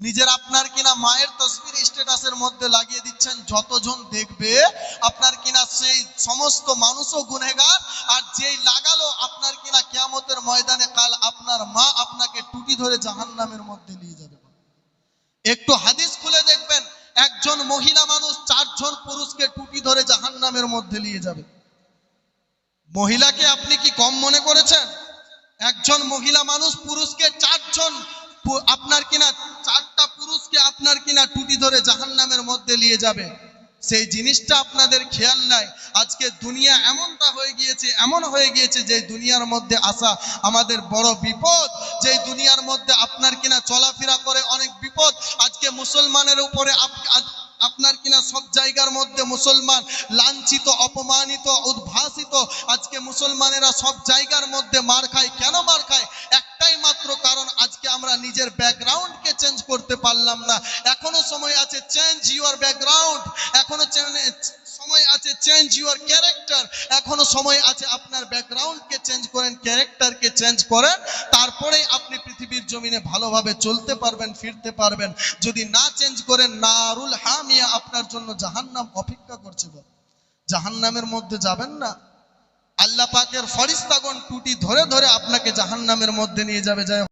নিজের আপনার কিনা মায়ের তসবির স্ট্যাটাসের মধ্যে লাগিয়ে দিচ্ছেন, যতজন দেখবে আপনার কিনা সেই সমস্ত মানুষও গুনেগার আর যেই লাগালো আপনার কিনা কিয়ামতের ময়দানে কাল আপনার মা আপনাকে টুটি ধরে জাহান্নামের মধ্যে নিয়ে যাবে। একটু হাদিস খুলে দেখবেন, একজন মহিলা মানুষ চারজন পুরুষকে টুটি ধরে জাহান্নামের মধ্যে নিয়ে যাবে। মহিলাকে আপনি কি কম মনে করেছেন? একজন মহিলা মানুষ পুরুষকে চারজন আপনার কিনা চারটা পুরুষকে আপনার কিনা টুটি ধরে জাহান্নামের মধ্যে নিয়ে যাবে। সেই জিনিসটা আপনাদের খেয়াল নাই। আজকে দুনিয়া এমনটা হয়ে গিয়েছে, এমন হয়ে গিয়েছে যে দুনিয়ার মধ্যে আসা আমাদের বড় বিপদ। যেই দুনিয়ার মধ্যে আপনার কিনা চলাফেরা করে অনেক বিপদ। আজকে মুসলমানের উপরে আপনার কিনা সব জায়গার মধ্যে মুসলমান লাঞ্ছিত, অপমানিত, উদ্ভাসিত, আজকে মুসলমানেরা সব জায়গার মধ্যে মার খায়, কেন মার খায় একটাই মাত্র কারণ আজকে আমরা নিজের ব্যাকগ্রাউন্ডকে চেঞ্জ করতে পারলাম না। এখনও সময় আছে চেঞ্জ ইউর ব্যাকগ্রাউন্ড এখনও সময় আছে চেঞ্জ ইউর ক্যারেক্টার এখনও সময় আছে আপনার ব্যাকগ্রাউন্ডকে চেঞ্জ করেন ক্যারেক্টারকে চেঞ্জ করেন। তারপরেই আপনি পৃথিবীর জমিনে ভালোভাবে চলতে পারবেন, ফিরতে পারবেন। যদি না চেঞ্জ করেন, নারুল হামিয়া আপনার জন্য জাহান্নাম অপেক্ষা করছে বল জাহান্নামের মধ্যে যাবেন না। আল্লাহ পাকের ফরিস্তাগণ টুটি ধরে ধরে আপনাকে জাহান্নামের মধ্যে নিয়ে যাবে। যায়